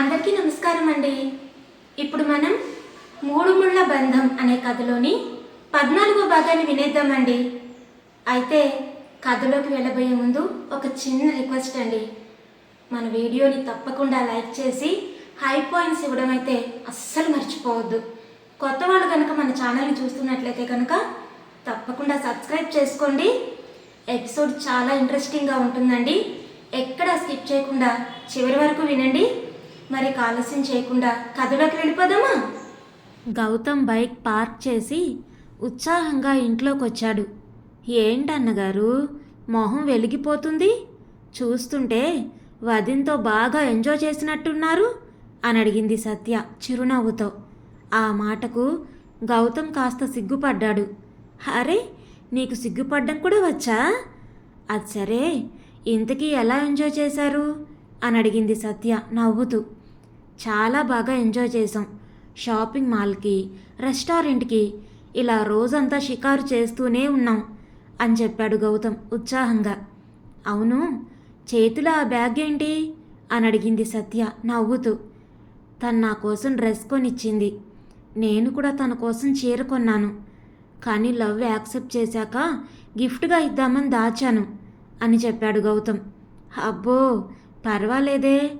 అందరికీ నమస్కారం అండి. ఇప్పుడు మనం మూడు ముళ్ళ బంధం అనే కథలోని పద్నాలుగో భాగాన్ని వినేద్దామండి. అయితే కథలోకి వెళ్ళబోయే ముందు ఒక చిన్న రిక్వెస్ట్ అండి. మన వీడియోని తప్పకుండా లైక్ చేసి హై పాయింట్స్ ఇవ్వడం అయితే అస్సలు మర్చిపోవద్దు. కొత్త వాళ్ళు కనుక మన ఛానల్ని చూస్తున్నట్లయితే కనుక తప్పకుండా సబ్స్క్రైబ్ చేసుకోండి. ఎపిసోడ్ చాలా ఇంట్రెస్టింగ్గా ఉంటుందండి. ఎక్కడ స్కిప్ చేయకుండా చివరి వరకు వినండి. మరి ఆలస్యం చేయకుండా కథలోకి వెళ్ళిపోదామా? గౌతమ్ బైక్ పార్క్ చేసి ఉత్సాహంగా ఇంట్లోకి వచ్చాడు ఏంటన్నగారు మొహం వెలిగిపోతుంది? చూస్తుంటే వదిన్తో బాగా ఎంజాయ్ చేసినట్టున్నారు? అని అడిగింది సత్య చిరునవ్వుతో. ఆ మాటకు గౌతమ్ కాస్త సిగ్గుపడ్డాడు. అరే నీకు సిగ్గుపడ్డం కూడా వచ్చా? అది సరే ఇంతకీ ఎలా ఎంజాయ్ చేశారు? అని అడిగింది సత్య నవ్వుతూ. చాలా బాగా ఎంజాయ్ చేసాం షాపింగ్ మాల్కి రెస్టారెంట్కి ఇలా రోజంతా షికారు చేస్తూనే ఉన్నాం అని చెప్పాడు గౌతమ్ ఉత్సాహంగా. అవును చేతిలో ఆ బ్యాగ్ ఏంటి? అని అడిగింది సత్య నవ్వుతూ. తను నా కోసం డ్రెస్ కొనిచ్చింది. నేను కూడా తన కోసం చీర కొన్నాను. కానీ లవ్ యాక్సెప్ట్ చేశాక గిఫ్ట్గా ఇద్దామని దాచాను అని చెప్పాడు గౌతమ్. అబ్బో పర్వాలేదే.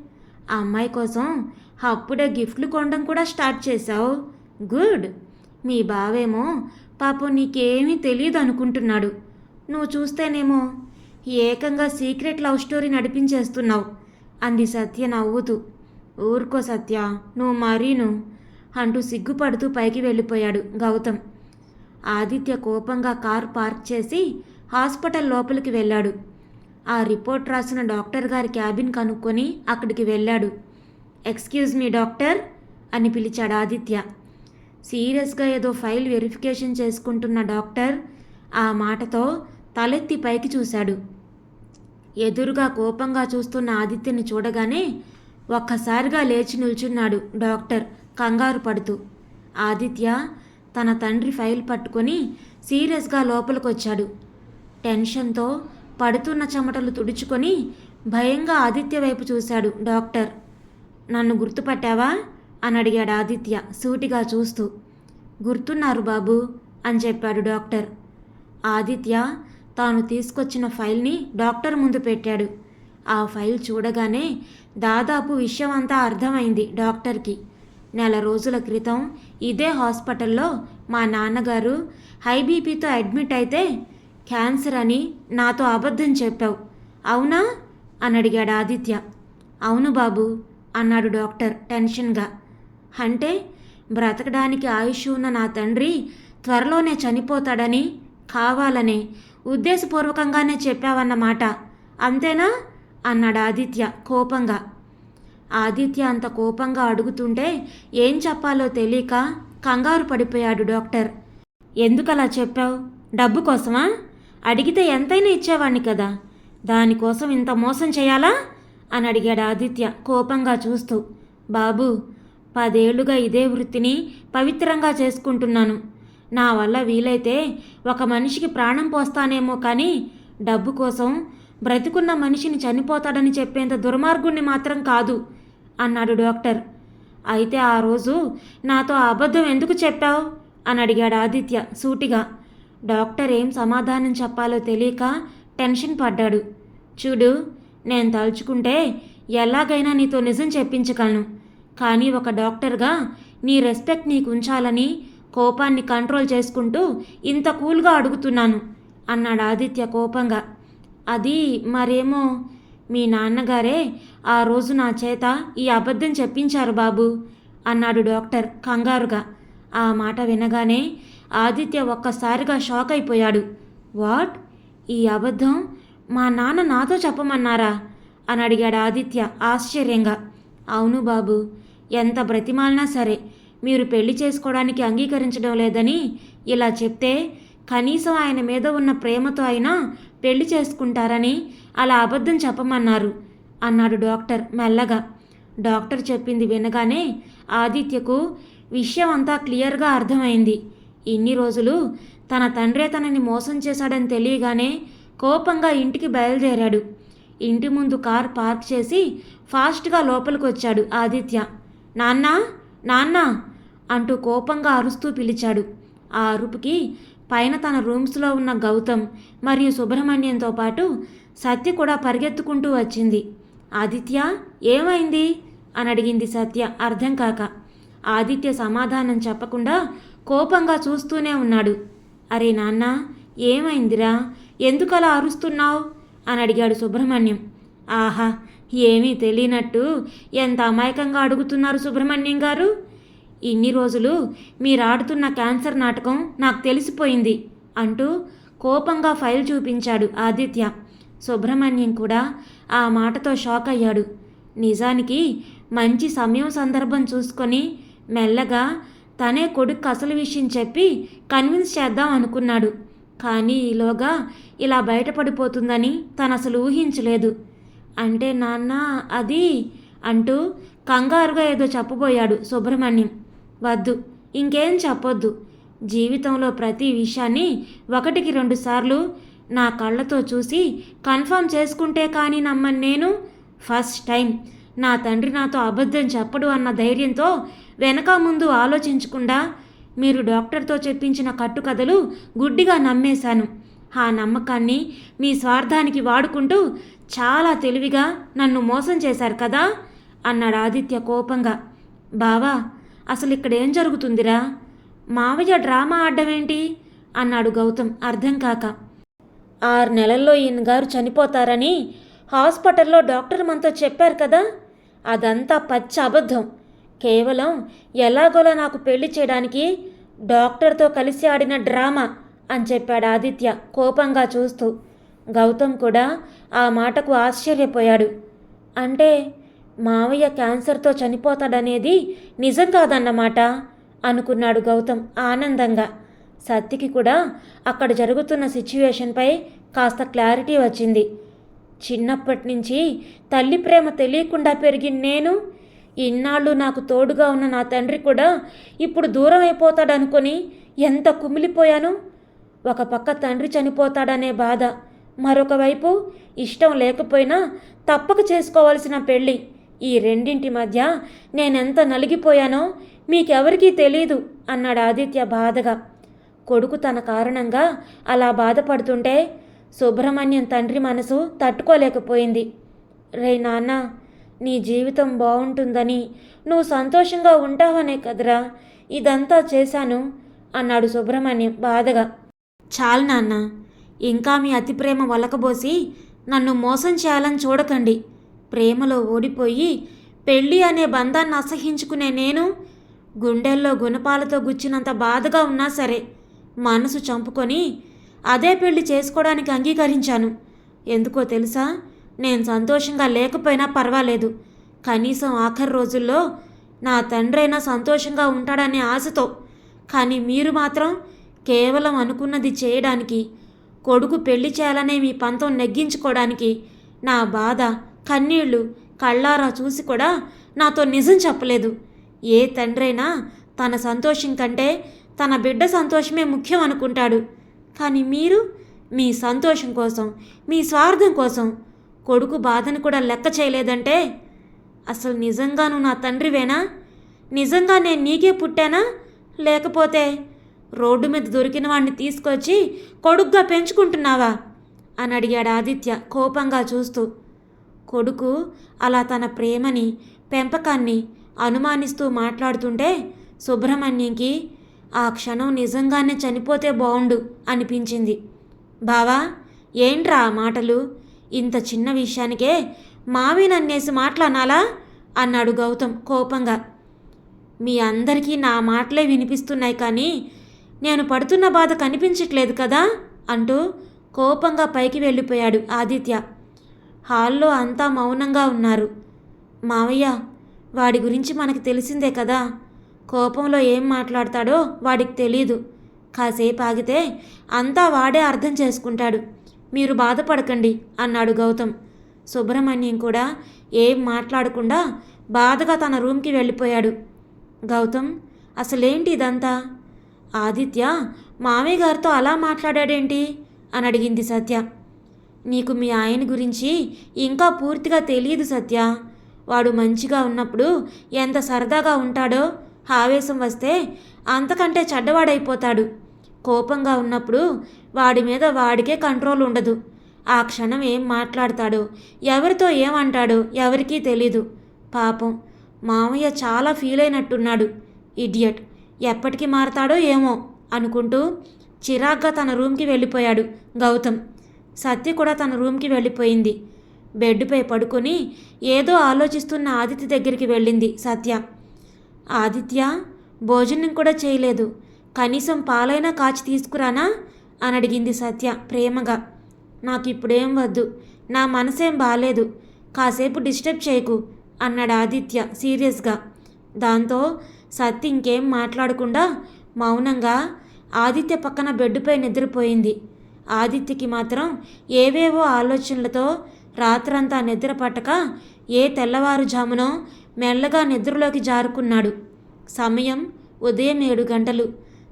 ఆ అమ్మాయి కోసం అప్పుడే గిఫ్ట్లు కొనడం కూడా స్టార్ట్ చేశావు. గుడ్. మీ బావేమో పాపం నీకేమీ తెలియదు అనుకుంటున్నాడు. నువ్వు చూస్తేనేమో ఏకంగా సీక్రెట్ లవ్ స్టోరీ నడిపించేస్తున్నావు. అంది సత్య నవ్వుతూ. ఊరుకో సత్య నువ్వు మరీను అంటూ సిగ్గుపడుతూ పైకి వెళ్ళిపోయాడు గౌతమ్. ఆదిత్య కోపంగా కారు పార్క్ చేసి హాస్పిటల్ లోపలికి వెళ్ళాడు. ఆ రిపోర్ట్ రాసిన డాక్టర్ గారి క్యాబిన్ కనుక్కొని అక్కడికి వెళ్ళాడు. ఎక్స్క్యూజ్ మీ డాక్టర్ అని పిలిచాడు ఆదిత్య. సీరియస్గా ఏదో ఫైల్ వెరిఫికేషన్ చేసుకుంటున్న డాక్టర్ ఆ మాటతో తలెత్తి పైకి చూశాడు. ఎదురుగా కోపంగా చూస్తున్న ఆదిత్యని చూడగానే ఒక్కసారిగా లేచి నిల్చున్నాడు డాక్టర్ కంగారు పడుతూ. ఆదిత్య తన తండ్రి ఫైల్ పట్టుకొని సీరియస్గా లోపలికొచ్చాడు. టెన్షన్తో పడుతున్న చెమటలు తుడుచుకొని భయంగా ఆదిత్య వైపు చూశాడు డాక్టర్. నన్ను గుర్తుపట్టావా? అని అడిగాడు ఆదిత్య సూటిగా చూస్తూ. గుర్తున్నారు బాబు అని చెప్పాడు డాక్టర్. ఆదిత్య తాను తీసుకొచ్చిన ఫైల్ని డాక్టర్ ముందు పెట్టాడు. ఆ ఫైల్ చూడగానే దాదాపు విషయం అంతా అర్థమైంది డాక్టర్కి. నెల రోజుల క్రితం ఇదే హాస్పిటల్లో మా నాన్నగారు హై బీపీతో అడ్మిట్ అయితే క్యాన్సర్ అని నాతో అబద్ధం చెప్పావు. అవునా? అని అడిగాడు ఆదిత్య. అవును బాబు. అన్నాడు డాక్టర్ టెన్షన్గా. అంటే బ్రతకడానికి ఆయుష్ ఉన్న నా తండ్రి త్వరలోనే చనిపోతాడని కావాలని ఉద్దేశపూర్వకంగానే చెప్పావన్నమాట. అంతేనా? అన్నాడు ఆదిత్య కోపంగా. ఆదిత్య అంత కోపంగా అడుగుతుంటే ఏం చెప్పాలో తెలియక కంగారు పడిపోయాడు డాక్టర్. ఎందుకలా చెప్పావు? డబ్బు కోసమా? అడిగితే ఎంతైనా ఇచ్చేవాణ్ణి కదా. దానికోసం ఇంత మోసం చేయాలా? అని అడిగాడు ఆదిత్య కోపంగా చూస్తూ. బాబు పదేళ్ళుగా ఇదే వృత్తిని పవిత్రంగా చేసుకుంటున్నాను. నా వల్ల వీలైతే ఒక మనిషికి ప్రాణం పోస్తానేమో కానీ డబ్బు కోసం బ్రతికున్న మనిషిని చనిపోతాడని చెప్పేంత దుర్మార్గుణ్ణి మాత్రం కాదు అన్నాడు డాక్టర్. అయితే ఆ రోజు నాతో అబద్ధం ఎందుకు చెప్పావు? అని అడిగాడు ఆదిత్య సూటిగా. డాక్టర్ ఏం సమాధానం చెప్పాలో తెలియక టెన్షన్ పడ్డాడు. చూడు నేను తలుచుకుంటే ఎలాగైనా నీతో నిజం చెప్పించగలను. కానీ ఒక డాక్టర్గా నీ రెస్పెక్ట్ నీకు ఉంచాలని కోపాన్ని కంట్రోల్ చేసుకుంటూ ఇంత కూల్గా అడుగుతున్నాను అన్నాడు ఆదిత్య కోపంగా. అది మరేమో మీ నాన్నగారే ఆ రోజు నా చేత ఈ అబద్ధం చెప్పించారు బాబు అన్నాడు డాక్టర్ కంగారుగా. ఆ మాట వినగానే ఆదిత్య ఒక్కసారిగా షాక్ అయిపోయాడు వాట్? ఈ అబద్ధం? మా నాన్న నాతో చెప్పమన్నారా? అని అడిగాడు ఆదిత్య ఆశ్చర్యంగా. అవును బాబు ఎంత బ్రతిమాలినా సరే మీరు పెళ్ళి చేసుకోవడానికి అంగీకరించడం లేదని ఇలా చెప్తే కనీసం ఆయన మీద ఉన్న ప్రేమతో అయినా పెళ్ళి చేసుకుంటారని అలా అబద్ధం చెప్పమన్నారు అన్నాడు డాక్టర్ మెల్లగా. డాక్టర్ చెప్పింది వినగానే ఆదిత్యకు విషయం అంతా క్లియర్గా అర్థమైంది. ఇన్ని రోజులు తన తండ్రే తనని మోసం చేశాడని తెలియగానే కోపంగా ఇంటికి బయలుదేరాడు. ఇంటి ముందు కార్ పార్క్ చేసి ఫాస్ట్గా లోపలికి వచ్చాడు ఆదిత్య. నాన్న నాన్న అంటూ కోపంగా అరుస్తూ పిలిచాడు. ఆ అరుపుకి పైన తన రూమ్స్లో ఉన్న గౌతమ్ మరియు సుబ్రహ్మణ్యంతో పాటు సత్య కూడా పరిగెత్తుకుంటూ వచ్చింది. ఆదిత్య ఏమైంది? అని అడిగింది సత్య అర్థం కాక. ఆదిత్య సమాధానం చెప్పకుండా కోపంగా చూస్తూనే ఉన్నాడు. అరే నాన్న ఏమైందిరా? ఎందుకలా అరుస్తున్నావు? అని అడిగాడు సుబ్రహ్మణ్యం. ఆహా ఏమీ తెలియనట్టు ఎంత అమాయకంగా అడుగుతున్నారు సుబ్రహ్మణ్యం గారు? ఇన్ని రోజులు మీరు ఆడుతున్న క్యాన్సర్ నాటకం నాకు తెలిసిపోయింది అంటూ కోపంగా ఫైల్ చూపించాడు ఆదిత్య. సుబ్రహ్మణ్యం కూడా ఆ మాటతో షాక్ అయ్యాడు. నిజానికి మంచి సమయం సందర్భం చూసుకొని మెల్లగా తనే కొడుకు అసలు విషయం చెప్పి కన్విన్స్ చేద్దాం అనుకున్నాడు. కానీ ఈలోగా ఇలా బయటపడిపోతుందని తను అసలు ఊహించలేదు. అంటే నాన్న అది అంటూ కంగారుగా ఏదో చెప్పబోయాడు సుబ్రహ్మణ్యం. వద్దు ఇంకేం చెప్పొద్దు. జీవితంలో ప్రతి విషయాన్ని ఒకటికి రెండు సార్లు నా కళ్ళతో చూసి కన్ఫర్మ్ చేసుకుంటే కానీ నమ్మని నేను. ఫస్ట్ టైం నా తండ్రి నాతో అబద్ధం చెప్పడు అన్న ధైర్యంతో వెనక ముందు ఆలోచించకుండా మీరు డాక్టర్తో చెప్పించిన కట్టుకథలు గుడ్డిగా నమ్మేశాను. ఆ నమ్మకాన్ని మీ స్వార్థానికి వాడుకుంటూ చాలా తెలివిగా నన్ను మోసం చేశారు కదా? అన్నాడు ఆదిత్య కోపంగా. బావా అసలు ఇక్కడ ఏం జరుగుతుందిరా? మావయ్య డ్రామా ఆడమేంటి అన్నాడు గౌతమ్ అర్థం కాక. ఆరు నెలల్లో ఈయన గారు చనిపోతారని హాస్పిటల్లో డాక్టర్ మనతో చెప్పారు కదా? అదంతా పచ్చ అబద్ధం. కేవలం ఎలాగోలా నాకు పెళ్ళి చేయడానికి డాక్టర్తో కలిసి ఆడిన డ్రామా అని చెప్పాడు ఆదిత్య కోపంగా చూస్తూ. గౌతమ్ కూడా ఆ మాటకు ఆశ్చర్యపోయాడు. అంటే మావయ్య క్యాన్సర్తో చనిపోతాడనేది నిజం కాదన్నమాట అనుకున్నాడు గౌతమ్ ఆనందంగా. సత్తికి కూడా అక్కడ జరుగుతున్న సిచ్యువేషన్పై కాస్త క్లారిటీ వచ్చింది. చిన్నప్పటి నుంచి తల్లి ప్రేమ తెలియకుండా పెరిగిన నేను ఇన్నాళ్ళు నాకు తోడుగా ఉన్న నా తండ్రి కూడా ఇప్పుడు దూరం అయిపోతాడనుకొని ఎంత కుమిలిపోయాను. ఒక పక్క తండ్రి చనిపోతాడనే బాధ మరొక వైపు ఇష్టం లేకపోయినా తప్పక చేసుకోవాల్సిన పెళ్ళి. ఈ రెండింటి మధ్య నేనెంత నలిగిపోయానో మీకెవరికీ తెలీదు అన్నాడు ఆదిత్య బాధగా. కొడుకు తన కారణంగా అలా బాధపడుతుంటే సుబ్రహ్మణ్యం తండ్రి మనసు తట్టుకోలేకపోయింది. రే నాన్న నీ జీవితం బాగుంటుందని నువ్వు సంతోషంగా ఉంటావనే కదరా? ఇదంతా చేశాను అన్నాడు సుబ్రహ్మణ్యం బాధగా. చాలు నాన్న ఇంకా మీ అతి ప్రేమ వలకబోసి నన్ను మోసం చేయాలని చూడకండి. ప్రేమలో ఓడిపోయి పెళ్ళి అనే బంధాన్ని అసహించుకునే నేను గుండెల్లో గుణపాలతో గుచ్చినంత బాధగా ఉన్నా సరే మనసు చంపుకొని అదే పెళ్ళి చేసుకోవడానికి అంగీకరించాను. ఎందుకో తెలుసా? నేను సంతోషంగా లేకపోయినా పర్వాలేదు. కనీసం ఆఖరి రోజుల్లో నా తండ్రైనా సంతోషంగా ఉంటాడనే ఆశతో. కానీ మీరు మాత్రం కేవలం అనుకున్నది చేయడానికి కొడుకు పెళ్ళి చేయాలనే మీ పంతం నెగ్గించుకోవడానికి నా బాధ కన్నీళ్ళు కళ్ళారా చూసి కూడా నాతో నిజం చెప్పలేదు. ఏ తండ్రైనా తన సంతోషం కంటే తన బిడ్డ సంతోషమే ముఖ్యం అనుకుంటాడు. కానీ మీరు మీ సంతోషం కోసం మీ స్వార్థం కోసం కొడుకు బాధను కూడా లెక్క చేయలేదంటే అసలు నిజంగా నువ్వు నా తండ్రివేనా? నిజంగా నేను నీకే పుట్టానా? లేకపోతే రోడ్డు మీద దొరికిన వాడిని తీసుకొచ్చి కొడుగ్గా పెంచుకుంటున్నావా? అని అడిగాడు ఆదిత్య కోపంగా చూస్తూ. కొడుకు అలా తన ప్రేమని పెంపకాన్ని అనుమానిస్తూ మాట్లాడుతుంటే సుబ్రహ్మణ్యంకి ఆ క్షణం నిజంగానే చనిపోతే బావుండు అనిపించింది. బావా ఏంట్రా ఆ మాటలు? ఇంత చిన్న విషయానికే మావి నన్నేసి మాట్లానాలా? అన్నాడు గౌతమ్ కోపంగా. మీ అందరికీ నా మాటలే వినిపిస్తున్నాయి కానీ నేను పడుతున్న బాధ కనిపించట్లేదు కదా? అంటూ కోపంగా పైకి వెళ్ళిపోయాడు ఆదిత్య. హాల్లో అంతా మౌనంగా ఉన్నారు. మావయ్య వాడి గురించి మనకు తెలిసిందే కదా? కోపంలో ఏం మాట్లాడతాడో వాడికి తెలీదు. కాసేపు ఆగితే అంతా వాడే అర్థం చేసుకుంటాడు. మీరు బాధపడకండి అన్నాడు గౌతమ్. సుబ్రహ్మణ్యం కూడా ఏం మాట్లాడకుండా బాధగా తన రూమ్కి వెళ్ళిపోయాడు. గౌతమ్ అసలేంటి ఇదంతా? ఆదిత్య మామయ్య గారితో అలా మాట్లాడాడేంటి? అని అడిగింది సత్య. నీకు మీ ఆయన గురించి ఇంకా పూర్తిగా తెలియదు సత్య. వాడు మంచిగా ఉన్నప్పుడు ఎంత సరదాగా ఉంటాడో ఆవేశం వస్తే అంతకంటే చెడ్డవాడైపోతాడు. కోపంగా ఉన్నప్పుడు వాడి మీద వాడికే కంట్రోల్ ఉండదు. ఆ క్షణం ఏం మాట్లాడతాడో ఎవరితో ఏమంటాడో ఎవరికీ తెలీదు. పాపం మామయ్య చాలా ఫీల్ అయినట్టున్నాడు. ఇడియట్ ఎప్పటికి మారతాడో ఏమో అనుకుంటూ చిరాగ్గా తన రూమ్కి వెళ్ళిపోయాడు గౌతమ్. సత్య కూడా తన రూమ్కి వెళ్ళిపోయింది. బెడ్పై పడుకొని ఏదో ఆలోచిస్తున్న ఆదిత్య దగ్గరికి వెళ్ళింది సత్య. ఆదిత్య భోజనం కూడా చేయలేదు. కనీసం పాలైనా కాచి తీసుకురానా? అని అడిగింది సత్య ప్రేమగా. నాకు ఇప్పుడేం వద్దు. నా మనసేం బాలేదు. కాసేపు డిస్టర్బ్ చేయకు అన్నాడు ఆదిత్య సీరియస్గా. దాంతో సత్య ఇంకేం మాట్లాడకుండా మౌనంగా ఆదిత్య పక్కన బెడ్డుపై నిద్రపోయింది. ఆదిత్యకి మాత్రం ఏవేవో ఆలోచనలతో రాత్రంతా నిద్ర పట్టక ఏ తెల్లవారుజామునో మెల్లగా నిద్రలోకి జారుకున్నాడు. సమయం ఉదయం ఏడు గంటలు.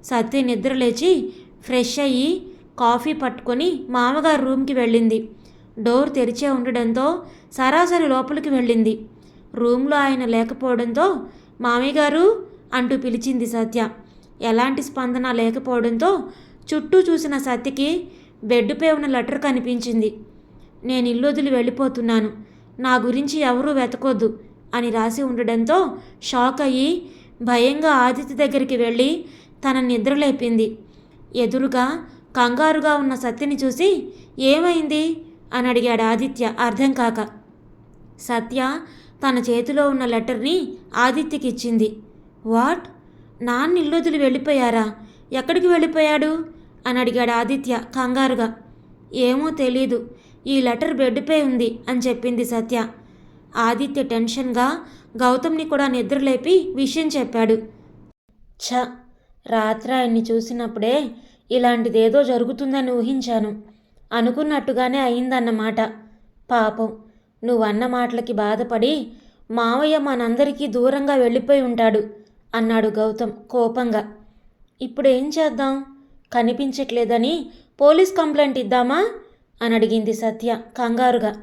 సత్య నిద్రలేచి ఫ్రెష్ అయ్యి కాఫీ పట్టుకొని మామగారు రూమ్కి వెళ్ళింది. డోర్ తెరిచే ఉండడంతో సరాసరి లోపలికి వెళ్ళింది. రూమ్లో ఆయన లేకపోవడంతో మామయ్య గారు అంటూ పిలిచింది సత్య. ఎలాంటి స్పందన లేకపోవడంతో చుట్టూ చూసిన సత్యకి బెడ్పై ఉన్న లెటర్ కనిపించింది. నేను ఇల్లు వదిలి వెళ్ళిపోతున్నాను. నా గురించి ఎవరూ వెతకొద్దు అని రాసి ఉండడంతో షాక్ అయ్యి భయంగా ఆదిత్య దగ్గరికి వెళ్ళి తన నిద్రలేపింది ఎదురుగా కంగారుగా ఉన్న సత్యని చూసి ఏమైంది? అని అడిగాడు ఆదిత్య అర్థం కాక. సత్య తన చేతిలో ఉన్న లెటర్ని ఆదిత్యకి ఇచ్చింది వాట్? నాన్న ఇల్లొదిలి వెళ్ళిపోయారా? ఎక్కడికి వెళ్ళిపోయాడు? అని అడిగాడు ఆదిత్య కంగారుగా. ఏమో తెలీదు. ఈ లెటర్ బెడ్పై ఉంది అని చెప్పింది సత్య. ఆదిత్య టెన్షన్గా గౌతమ్ని కూడా నిద్రలేపి విషయం చెప్పాడు. ఛ! రాత్రి ఆయన్ని చూసినప్పుడే ఇలాంటిదేదో జరుగుతుందని ఊహించాను. అనుకున్నట్టుగానే అయిందన్నమాట. పాపం నువ్వన్న మాటలకి బాధపడి మావయ్య మనందరికీ దూరంగా వెళ్ళిపోయి ఉంటాడు అన్నాడు గౌతమ్ కోపంగా. ఇప్పుడు ఏం చేద్దాం? కనిపించట్లేదని పోలీస్ కంప్లైంట్ ఇద్దామా? అని అడిగింది సత్య కంగారుగా.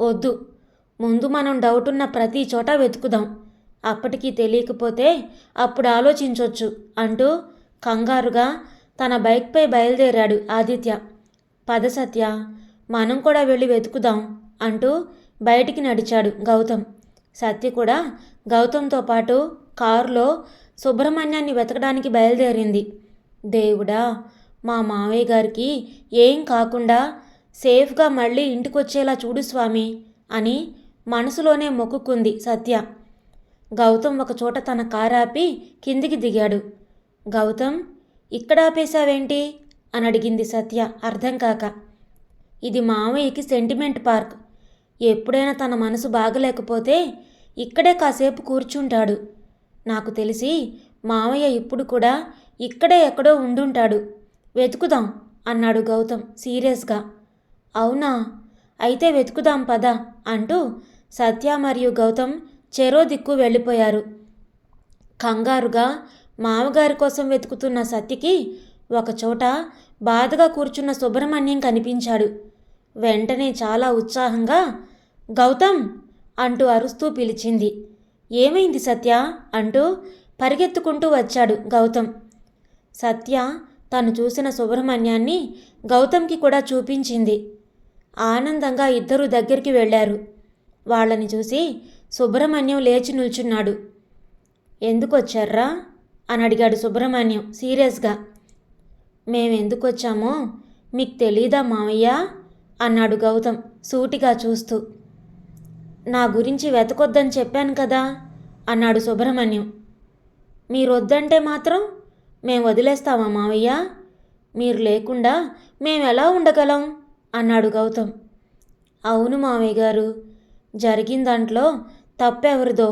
వద్దు ముందు మనం డౌట్ ఉన్న ప్రతి చోట వెతుకుదాం. అప్పటికి తెలియకపోతే అప్పుడు ఆలోచించవచ్చు అంటూ కంగారుగా తన బైక్పై బయలుదేరాడు ఆదిత్య. పద సత్య మనం కూడా వెళ్ళి వెతుకుదాం అంటూ బయటికి నడిచాడు గౌతమ్. సత్య కూడా గౌతమ్తో పాటు కారులో సుబ్రహ్మణ్యాన్ని వెతకడానికి బయలుదేరింది. దేవుడా మా మావయ్య గారికి ఏం కాకుండా సేఫ్గా మళ్ళీ ఇంటికొచ్చేలా చూడు స్వామి అని మనసులోనే మొక్కుకుంది సత్య. గౌతమ్ ఒకచోట తన కారాపి కిందికి దిగాడు. గౌతమ్ ఇక్కడ ఆపేశావేంటి? అని అడిగింది సత్య అర్థం కాక. ఇది మామయ్యకి సెంటిమెంట్ పార్క్. ఎప్పుడైనా తన మనసు బాగలేకపోతే ఇక్కడే కాసేపు కూర్చుంటాడు. నాకు తెలిసి మామయ్య ఇప్పుడు కూడా ఇక్కడే ఎక్కడో ఉండుంటాడు. వెతుకుదాం అన్నాడు గౌతమ్ సీరియస్గా. అవునా అయితే వెతుకుదాం పద అంటూ సత్య మరియు గౌతమ్ చెరో దిక్కు వెళ్ళిపోయారు. కంగారుగా మామగారి కోసం వెతుకుతున్న సత్యకి ఒకచోట బాధగా కూర్చున్న సుబ్రహ్మణ్యం కనిపించాడు. వెంటనే చాలా ఉత్సాహంగా గౌతమ్! అంటూ అరుస్తూ పిలిచింది. ఏమైంది సత్య? అంటూ పరిగెత్తుకుంటూ వచ్చాడు గౌతమ్. సత్య తను చూసిన సుబ్రహ్మణ్యాన్ని గౌతమ్కి కూడా చూపించింది. ఆనందంగా ఇద్దరు దగ్గరికి వెళ్ళారు. వాళ్ళని చూసి సుబ్రహ్మణ్యం లేచి నిల్చున్నాడు. ఎందుకొచ్చారా అని అడిగాడు సుబ్రహ్మణ్యం సీరియస్గా. మేమెందుకొచ్చామో మీకు తెలీదా మామయ్య అన్నాడు గౌతమ్ సూటిగా చూస్తూ. నా గురించి వెతకొద్దని చెప్పాను కదా? అన్నాడు సుబ్రహ్మణ్యం. మీరు వద్దంటే మాత్రం మేము వదిలేస్తామా మావయ్య? మీరు లేకుండా మేము ఎలా ఉండగలం? అన్నాడు గౌతమ్. అవును మావయ్య గారు జరిగిన దాంట్లో తప్పెవరిదో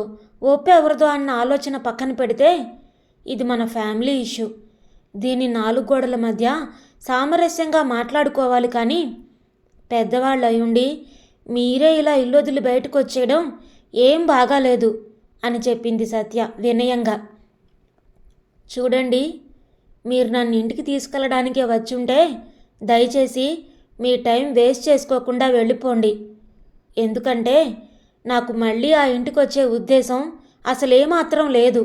ఒప్పెవరిదో అన్న ఆలోచన పక్కన పెడితే ఇది మన ఫ్యామిలీ ఇష్యూ. దీన్ని నాలుగు గోడల మధ్య సామరస్యంగా మాట్లాడుకోవాలి కానీ పెద్దవాళ్ళు అయ్యుండి మీరే ఇలా ఇల్లొదిలి బయటకు వచ్చేయడం ఏం బాగాలేదు అని చెప్పింది సత్య వినయంగా. చూడండి మీరు నన్ను ఇంటికి తీసుకెళ్ళడానికే వచ్చుంటే దయచేసి మీ టైం వేస్ట్ చేసుకోకుండా వెళ్ళిపోండి. ఎందుకంటే నాకు మళ్ళీ ఆ ఇంటికి వచ్చే ఉద్దేశం అసలేమాత్రం లేదు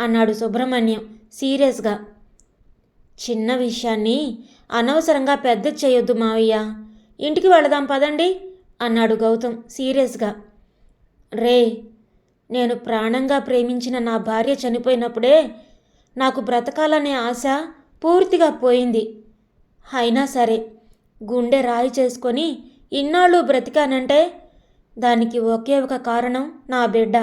అన్నాడు సుబ్రహ్మణ్యం సీరియస్గా. చిన్న విషయాన్ని అనవసరంగా పెద్ద చేయొద్దు మావయ్య. ఇంటికి వెళదాం పదండి అన్నాడు గౌతమ్ సీరియస్గా. రే నేను ప్రాణంగా ప్రేమించిన నా భార్య చనిపోయినప్పుడే నాకు బ్రతకాలనే ఆశ పూర్తిగా పోయింది. అయినా సరే గుండె రాయి చేసుకొని ఇన్నాళ్ళు బ్రతికానంటే దానికి ఒకే ఒక కారణం నా బిడ్డ.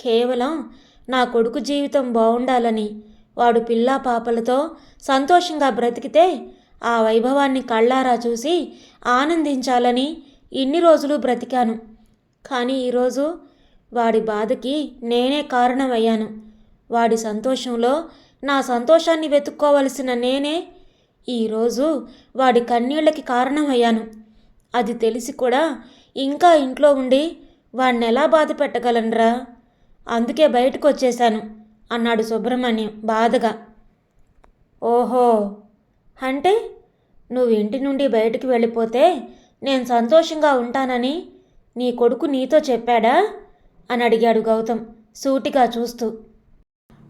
కేవలం నా కొడుకు జీవితం బాగుండాలని వాడు పిల్లా పాపలతో సంతోషంగా బ్రతికితే ఆ వైభవాన్ని కళ్ళారా చూసి ఆనందించాలని ఇన్ని రోజులు బ్రతికాను. కానీ ఈరోజు వాడి బాధకి నేనే కారణమయ్యాను. వాడి సంతోషంలో నా సంతోషాన్ని వెతుక్కోవలసిన నేనే ఈరోజు వాడి కన్నీళ్ళకి కారణమయ్యాను. అది తెలిసి కూడా ఇంకా ఇంట్లో ఉండి వాణ్ణి ఎలా బాధ పెట్టగలనరా? అందుకే బయటకు వచ్చేశాను అన్నాడు సుబ్రహ్మణ్యం బాధగా. ఓహో! అంటే నువ్వు ఇంటి నుండి బయటికి వెళ్ళిపోతే నేను సంతోషంగా ఉంటానని నీ కొడుకు నీతో చెప్పాడా? అని అడిగాడు గౌతమ్ సూటిగా చూస్తూ.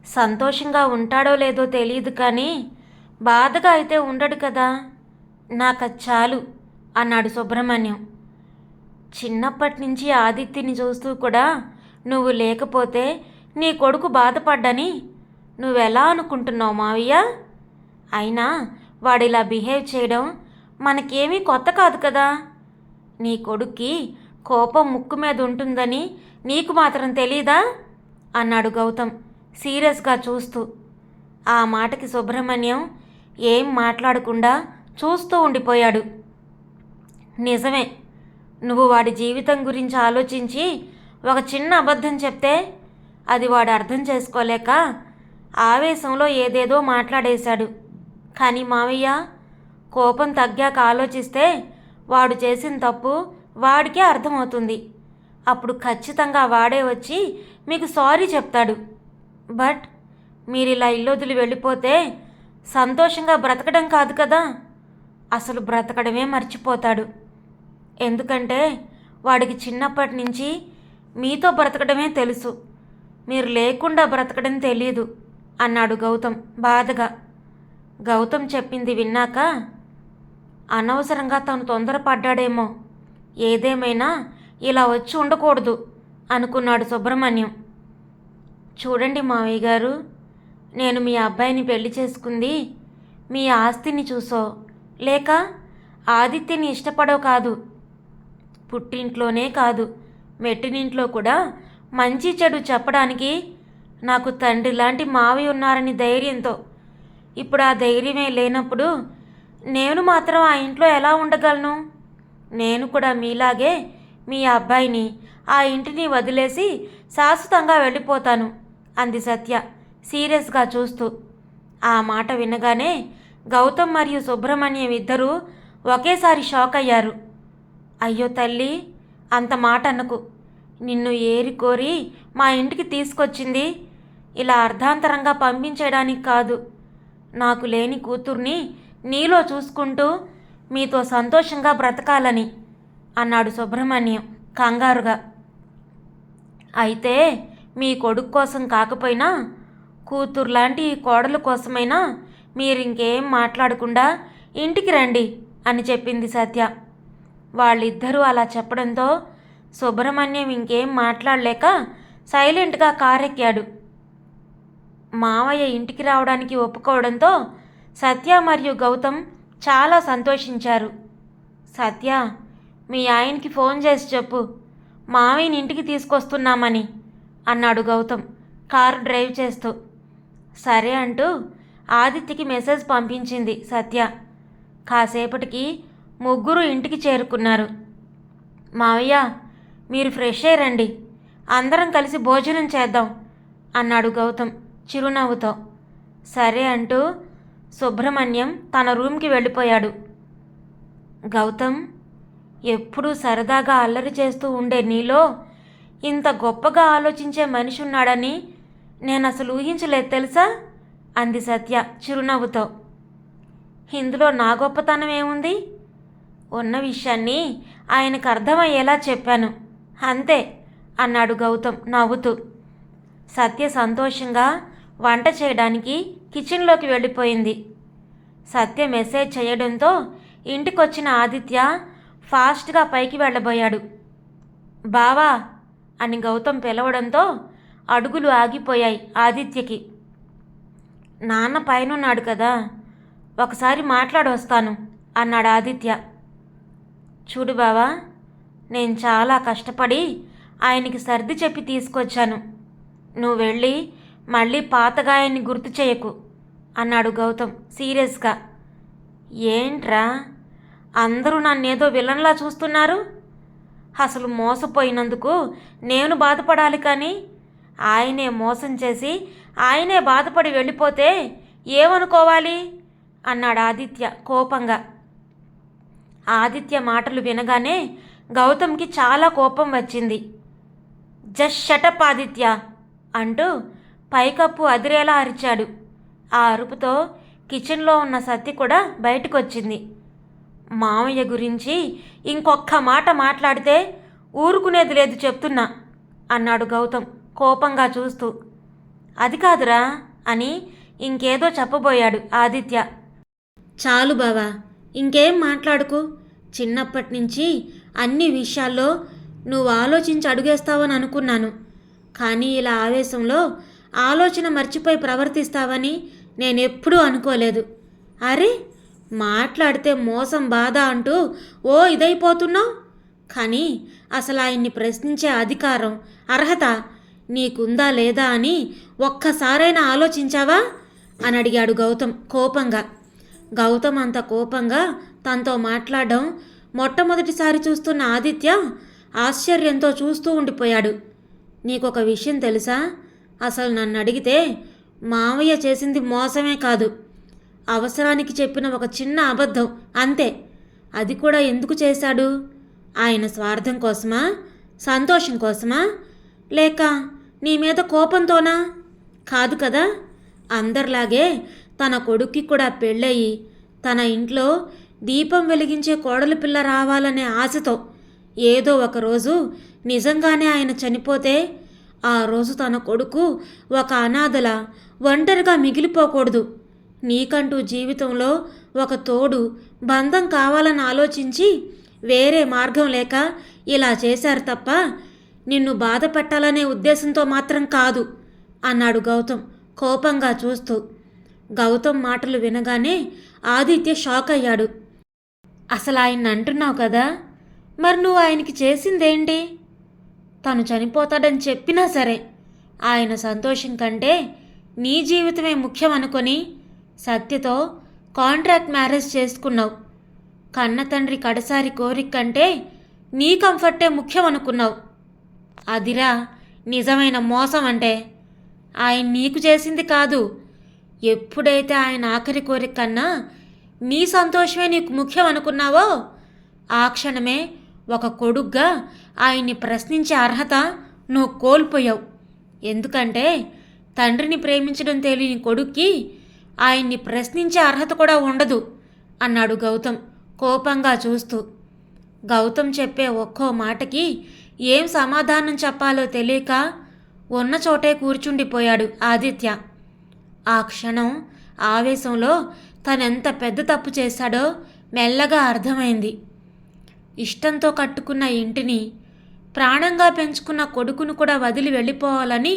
సంతోషంగా ఉంటాడో లేదో తెలియదు కానీ బాధగా అయితే ఉండడు కదా? నాకు చాలు అన్నాడు సుబ్రహ్మణ్యం. చిన్నప్పటి నుంచి ఆదిత్యని చూస్తూ కూడా నువ్వు లేకపోతే నీ కొడుకు బాధపడ్డని నువ్వెలా అనుకుంటున్నావు మావయ్య? అయినా వాడిలా బిహేవ్ చేయడం మనకేమీ కొత్త కాదు కదా. నీ కొడుక్కి కోపం ముక్కు మీద ఉంటుందని నీకు మాత్రం తెలీదా? అన్నాడు గౌతమ్ సీరియస్గా చూస్తూ. ఆ మాటకి సుబ్రహ్మణ్యం ఏం మాట్లాడకుండా చూస్తూ ఉండిపోయాడు. నిజమే నువ్వు వాడి జీవితం గురించి ఆలోచించి ఒక చిన్న అబద్ధం చెప్తే అది వాడు అర్థం చేసుకోలేక ఆవేశంలో ఏదేదో మాట్లాడేశాడు. కానీ మావయ్య కోపం తగ్గాక ఆలోచిస్తే వాడు చేసిన తప్పు వాడికే అర్థమవుతుంది. అప్పుడు ఖచ్చితంగా వాడే వచ్చి మీకు సారీ చెప్తాడు. బట్ మీరు ఇలా ఇల్లొదిలి వెళ్ళిపోతే సంతోషంగా బ్రతకడం కాదు కదా. అసలు బ్రతకడమే మర్చిపోతాడు. ఎందుకంటే వాడికి చిన్నప్పటి నుంచి మీతో బ్రతకడమే తెలుసు. మీరు లేకుండా బ్రతకడం తెలియదు అన్నాడు గౌతమ్ బాధగా. గౌతమ్ చెప్పింది విన్నాక అనవసరంగా తను తొందరపడ్డాడేమో. ఏదేమైనా ఇలా వచ్చి ఉండకూడదు అనుకున్నాడు సుబ్రహ్మణ్యం. చూడండి మావయ్య గారు నేను మీ అబ్బాయిని పెళ్ళి చేసుకుంది మీ ఆస్తిని చూసో లేక ఆదిత్యని ఇష్టపడో కాదు. పుట్టింట్లోనే కాదు. మెట్టినింట్లో కూడా మంచి చెడు చెప్పడానికి నాకు తండ్రి లాంటి మావి ఉన్నారని ధైర్యంతో. ఇప్పుడు ఆ ధైర్యమే లేనప్పుడు నేను మాత్రం ఆ ఇంట్లో ఎలా ఉండగలను? నేను కూడా మీలాగే మీ అబ్బాయిని ఆ ఇంటిని వదిలేసి శాశ్వతంగా వెళ్ళిపోతాను అంది సత్య సీరియస్గా చూస్తూ. ఆ మాట వినగానే గౌతమ్ మరియు సుబ్రహ్మణ్యం ఇద్దరూ ఒకేసారి షాక్ అయ్యారు అయ్యో తల్లి అంత మాట అనకు. నిన్ను ఏరి కోరి మా ఇంటికి తీసుకొచ్చింది ఇలా అర్ధాంతరంగా పంపించడానికి కాదు. నాకు లేని కూతుర్ని నీలో చూసుకుంటూ మీతో సంతోషంగా బ్రతకాలని అన్నాడు సుబ్రహ్మణ్యం కంగారుగా. అయితే మీ కొడుకు కోసం కాకపోయినా కూతురు లాంటి కోడల కోసమైనా మీరు ఇంకేం మాట్లాడకుండా ఇంటికి రండి అని చెప్పింది సత్య. వాళ్ళిద్దరూ అలా చెప్పడంతో సుబ్రహ్మణ్యం ఇంకేం మాట్లాడలేక సైలెంట్గా కారెక్కాడు. మావయ్య ఇంటికి రావడానికి ఒప్పుకోవడంతో సత్య మరియు గౌతమ్ చాలా సంతోషించారు. సత్య మీ ఆయనకి ఫోన్ చేసి చెప్పు. మావయ్యని ఇంటికి తీసుకొస్తున్నామని అన్నాడు గౌతమ్ కారు డ్రైవ్ చేస్తూ. సరే అంటూ ఆదిత్యకి మెసేజ్ పంపించింది సత్య. కాసేపటికి ముగ్గురు ఇంటికి చేరుకున్నారు. మావయ్య మీరు ఫ్రెష్ అయ్యండి అందరం కలిసి భోజనం చేద్దాం అన్నాడు గౌతమ్ చిరునవ్వుతో. సరే అంటూ సుబ్రహ్మణ్యం తన రూమ్కి వెళ్ళిపోయాడు. గౌతమ్ ఎప్పుడూ సరదాగా అల్లరి చేస్తూ ఉండే నీలో ఇంత గొప్పగా ఆలోచించే మనిషి ఉన్నాడని నేను అసలు ఊహించలేదు తెలుసా? అంది సత్య చిరునవ్వుతో. ఇందులో నా గొప్పతనం ఏముంది? ఉన్న విషయాన్ని ఆయనకు అర్థమయ్యేలా చెప్పాను. అంతే అన్నాడు గౌతమ్ నవ్వుతూ. సత్య సంతోషంగా వంట చేయడానికి కిచెన్లోకి వెళ్ళిపోయింది. సత్య మెసేజ్ చేయడంతో ఇంటికొచ్చిన ఆదిత్య ఫాస్ట్గా పైకి వెళ్ళబోయాడు. బావా అని గౌతమ్ పిలవడంతో అడుగులు ఆగిపోయాయి ఆదిత్యకి. నాన్న పైనున్నాడు కదా ఒకసారి మాట్లాడొస్తాను అన్నాడు ఆదిత్య. చూడు బావా నేను చాలా కష్టపడి ఆయనకి సర్ది చెప్పి తీసుకొచ్చాను. నువ్వు వెళ్ళి మళ్ళీ పాతగా ఆయన్ని గుర్తు చేయకు అన్నాడు గౌతమ్ సీరియస్గా. ఏంట్రా అందరూ నన్నేదో విలన్లా చూస్తున్నారు? అసలు మోసపోయినందుకు నేను బాధపడాలి కానీ ఆయనే మోసం చేసి ఆయనే బాధపడి వెళ్ళిపోతే ఏమనుకోవాలి? అన్నాడు ఆదిత్య కోపంగా. ఆదిత్య మాటలు వినగానే గౌతమ్కి చాలా కోపం వచ్చింది. జస్ట్ షటప్ ఆదిత్య అంటూ పైకప్పు అదిరేలా అరిచాడు. ఆ అరుపుతో కిచెన్లో ఉన్న సత్తి కూడా బయటకు వచ్చింది మామయ్య గురించి ఇంకొక్క మాట మాట్లాడితే ఊరుకునేది లేదు చెప్తున్నా అన్నాడు గౌతమ్ కోపంగా చూస్తూ. అది కాదురా అని ఇంకేదో చెప్పబోయాడు ఆదిత్య. చాలు బావా ఇంకేం మాట్లాడుకు? చిన్నప్పటి నుంచి అన్ని విషయాల్లో నువ్వు ఆలోచించి అడుగేస్తావని అనుకున్నాను. కానీ ఇలా ఆవేశంలో ఆలోచన మర్చిపోయి ప్రవర్తిస్తావని నేనెప్పుడూ అనుకోలేదు. అరే మాట్లాడితే మోసం బాధ అంటూ ఓ ఇదైపోతున్నావు? కానీ అసలు ఆయన్ని ప్రశ్నించే అధికారం అర్హత నీకుందా లేదా అని ఒక్కసారైనా ఆలోచించావా? అని అడిగాడు గౌతమ్ కోపంగా. గౌతమ్ అంత కోపంగా తనతో మాట్లాడడం మొట్టమొదటిసారి చూస్తున్న ఆదిత్య ఆశ్చర్యంతో చూస్తూ ఉండిపోయాడు. నీకొక విషయం తెలుసా? అసలు నన్ను అడిగితే మావయ్య చేసింది మోసమే కాదు. అవసరానికి చెప్పిన ఒక చిన్న అబద్ధం అంతే. అది కూడా ఎందుకు చేశాడు? ఆయన స్వార్థం కోసమా? సంతోషం కోసమా? లేక నీ మీద కోపంతోనా? కాదు కదా. అందరిలాగే తన కొడుక్కి కూడా పెళ్ళయి. తన ఇంట్లో దీపం వెలిగించే కోడలు పిల్ల రావాలనే ఆశతో ఏదో ఒకరోజు నిజంగానే ఆయన చనిపోతే ఆ రోజు తన కొడుకు ఒక అనాథల ఒంటరిగా మిగిలిపోకూడదు. నీకంటూ జీవితంలో ఒక తోడు బంధం కావాలని ఆలోచించి వేరే మార్గం లేక ఇలా చేశారు తప్ప నిన్ను బాధ పెట్టాలనే ఉద్దేశంతో మాత్రం కాదు అన్నాడు గౌతమ్ కోపంగా చూస్తూ. గౌతమ్ మాటలు వినగానే ఆదిత్య షాక్ అయ్యాడు. అసలు ఆయన అంటున్నావు కదా మరి నువ్వు ఆయనకి చేసిందేంటి? తను చనిపోతాడని చెప్పినా సరే ఆయన సంతోషం కంటే నీ జీవితమే ముఖ్యం అనుకొని సత్యతో కాంట్రాక్ట్ మ్యారేజ్ చేసుకున్నావు. కన్న తండ్రి కడసారి కోరిక కంటే నీ కంఫర్టే ముఖ్యం అనుకున్నావు. అదిరా నిజమైన మోసం అంటే ఆయన నీకు చేసింది కాదు ఎప్పుడైతే ఆయన ఆఖరి కోరిక కన్నా నీ సంతోషమే నీకు ముఖ్యం అనుకున్నావో ఆ క్షణమే ఒక కొడుగ్గా ఆయన్ని ప్రశ్నించే అర్హత నువ్వు కోల్పోయావు. ఎందుకంటే తండ్రిని ప్రేమించడం తెలియని కొడుక్కి ఆయన్ని ప్రశ్నించే అర్హత కూడా ఉండదు అన్నాడు గౌతమ్ కోపంగా చూస్తూ. గౌతమ్ చెప్పే ఒక్కో మాటకి ఏం సమాధానం చెప్పాలో తెలియక ఉన్న చోటే కూర్చుండిపోయాడు ఆదిత్య. ఆ క్షణం ఆవేశంలో తనెంత పెద్ద తప్పు చేశాడో మెల్లగా అర్థమైంది. ఇష్టంతో కట్టుకున్న ఇంటిని ప్రాణంగా పెంచుకున్న కొడుకును కూడా వదిలి వెళ్ళిపోవాలని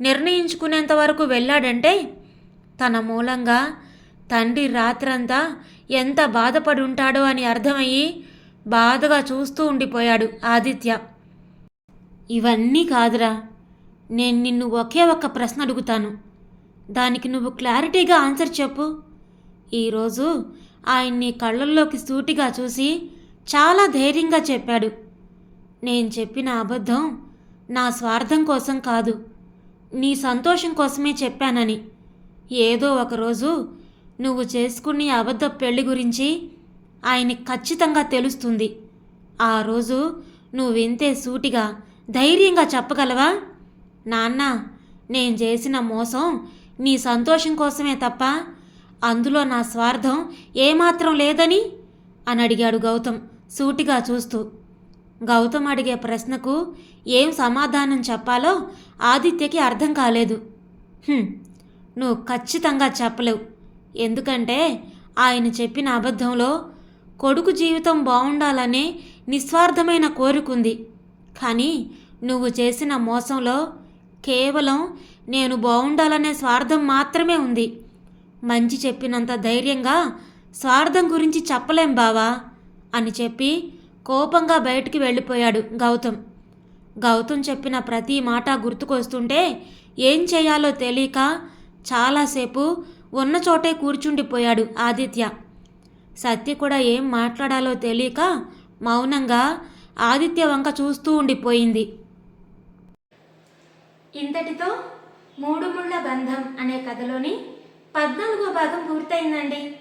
నిర్ణయించుకునేంత వరకు వెళ్ళాడంటే తన మూలంగా తండ్రి రాత్రంతా ఎంత బాధపడి ఉంటాడో అని అర్థమయ్యి బాధగా చూస్తూ ఉండిపోయాడు ఆదిత్య. ఇవన్నీ కాదురా నేను నిన్ను ఒకే ఒక్క ప్రశ్న అడుగుతాను. దానికి నువ్వు క్లారిటీగా ఆన్సర్ చెప్పు. ఈరోజు ఆయన్ని కళ్ళల్లోకి సూటిగా చూసి చాలా ధైర్యంగా చెప్పాడు. నేను చెప్పిన అబద్ధం నా స్వార్థం కోసం కాదు నీ సంతోషం కోసమే చెప్పానని. ఏదో ఒకరోజు నువ్వు చేసుకునే అబద్ధ పెళ్ళి గురించి ఆయనకి ఖచ్చితంగా తెలుస్తుంది. ఆ రోజు నువ్వింతే సూటిగా ధైర్యంగా చెప్పగలవా? నాన్న నేను చేసిన మోసం నీ సంతోషం కోసమే తప్ప అందులో నా స్వార్థం ఏమాత్రం లేదని అని అడిగాడు గౌతమ్ సూటిగా చూస్తూ. గౌతమ్ అడిగే ప్రశ్నకు ఏం సమాధానం చెప్పాలో ఆదిత్యకి అర్థం కాలేదు. నువ్వు ఖచ్చితంగా చెప్పలేవు. ఎందుకంటే ఆయన చెప్పిన అబద్ధంలో కొడుకు జీవితం బాగుండాలనే నిస్వార్థమైన కోరుకుంది కానీ నువ్వు చేసిన మోసంలో కేవలం నేను బాగుండాలనే స్వార్థం మాత్రమే ఉంది. మంచి చెప్పినంత ధైర్యంగా స్వార్థం గురించి చెప్పలేం బావా అని చెప్పి కోపంగా బయటికి వెళ్ళిపోయాడు గౌతమ్. గౌతమ్ చెప్పిన ప్రతి మాట గుర్తుకొస్తుంటే ఏం చేయాలో తెలియక చాలాసేపు ఉన్న చోటే కూర్చుండిపోయాడు ఆదిత్య. సత్య కూడా ఏం మాట్లాడాలో తెలియక మౌనంగా ఆదిత్య వంక చూస్తూ ఉండిపోయింది. ఇంతటితో మూడు ముళ్ళ బంధం అనే కథలోని పద్నాలుగో భాగం పూర్తయిందండి.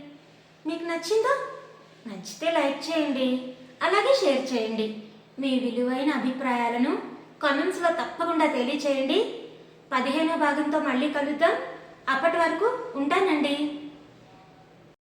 మీకు నచ్చిందా? నచ్చితే లైక్ చేయండి అలాగే షేర్ చేయండి. మీ విలువైన అభిప్రాయాలను కామెంట్స్లో తప్పకుండా తెలియచేయండి. పదిహేనో భాగంతో మళ్ళీ కలుద్దాం. అప్పటి వరకు ఉంటానండి.